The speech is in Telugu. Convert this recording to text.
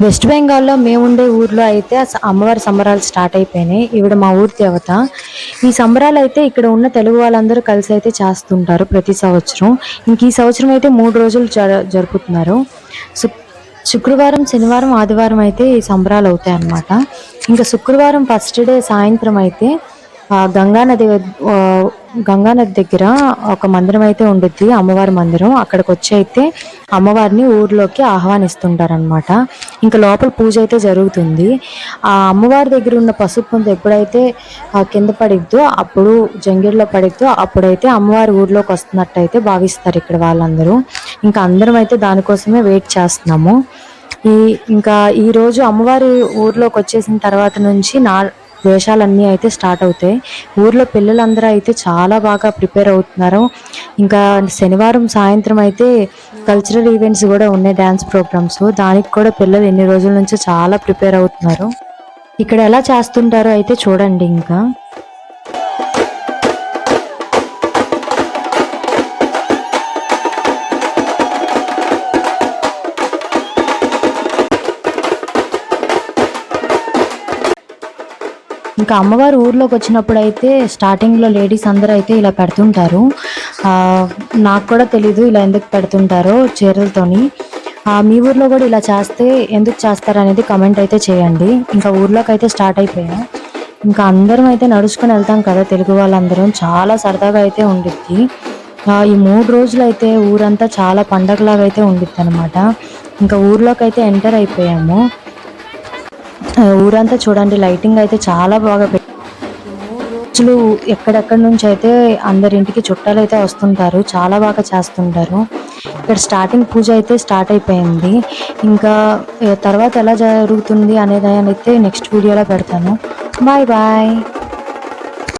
వెస్ట్ బెంగాల్లో మేము ఉండే ఊర్లో అయితే అమ్మవారి సంబరాలు స్టార్ట్ అయిపోయినాయి. ఈవిడ మా ఊరి దేవత. ఈ సంబరాలు అయితే ఇక్కడ ఉన్న తెలుగు వాళ్ళందరూ కలిసి అయితే చేస్తుంటారు ప్రతి సంవత్సరం. ఇంక ఈ సంవత్సరం అయితే మూడు రోజులు జరుపుతున్నారు. శుక్- శుక్రవారం శనివారం ఆదివారం అయితే ఈ సంబరాలు అవుతాయి అన్నమాట ఇంకా శుక్రవారం ఫస్ట్ డే సాయంత్రం అయితే ఆ, గంగానది గంగానది దగ్గర ఒక మందిరం అయితే ఉండిద్ది అమ్మవారి మందిరం. అక్కడికి వచ్చి అయితే అమ్మవారిని ఊర్లోకి ఆహ్వానిస్తుంటారనమాట ఇంకా లోపల పూజ అయితే జరుగుతుంది. ఆ అమ్మవారి దగ్గర ఉన్న పసుపు పొంత ఎప్పుడైతే కింద పడిద్దో అప్పుడు జంగిడిలో పడిద్దో అప్పుడైతే అమ్మవారి ఊర్లోకి వస్తున్నట్టయితే భావిస్తారు ఇక్కడ వాళ్ళందరూ. ఇంకా అందరం అయితే దానికోసమే వెయిట్ చేస్తున్నాము. ఈ ఇంకా ఈరోజు అమ్మవారి ఊర్లోకి వచ్చేసిన తర్వాత నుంచి నా వేషాలన్నీ అయితే స్టార్ట్ అవుతాయి. ఊర్లో పిల్లలందరూ అయితే చాలా బాగా ప్రిపేర్ అవుతున్నారు. ఇంకా శనివారం సాయంత్రం అయితే కల్చరల్ ఈవెంట్స్ కూడా ఉన్నాయి డ్యాన్స్ ప్రోగ్రామ్స్ దానికి కూడా పిల్లలు ఎన్ని రోజుల నుంచి చాలా ప్రిపేర్ అవుతున్నారు. ఇక్కడ ఎలా చేస్తుంటారో అయితే చూడండి ఇంకా. ఇంకా అమ్మవారు ఊర్లోకి వచ్చినప్పుడు అయితే స్టార్టింగ్లో లేడీస్ అందరూ అయితే ఇలా పెడుతుంటారు. నాకు కూడా తెలీదు ఇలా ఎందుకు పెడుతుంటారో చీరలతోని. మీ ఊర్లో కూడా ఇలా చేస్తే ఎందుకు చేస్తారు అనేది కమెంట్ అయితే చేయండి. ఇంకా ఊర్లోకి అయితే స్టార్ట్ అయిపోయా. ఇంకా అందరం అయితే నడుచుకుని వెళ్తాం కదా తెలుగు వాళ్ళందరం. చాలా సరదాగా అయితే ఉండిద్ది. ఈ మూడు రోజులు అయితే ఊరంతా చాలా పండగలాగా అయితే ఉండిద్ది అనమాట ఇంకా ఊర్లోకి అయితే ఎంటర్ అయిపోయాము. ఊరంతా చూడండి లైటింగ్ అయితే చాలా బాగా పెట్టి రోజులు ఎక్కడెక్కడి నుంచి అయితే అందరింటికి చుట్టాలు అయితే వస్తుంటారు చాలా బాగా చేస్తుంటారు. ఇక్కడ స్టార్టింగ్ పూజ అయితే స్టార్ట్ అయిపోయింది. ఇంకా తర్వాత ఎలా జరుగుతుంది అనేది అయితే నెక్స్ట్ వీడియోలో పెడతాను. Bye bye.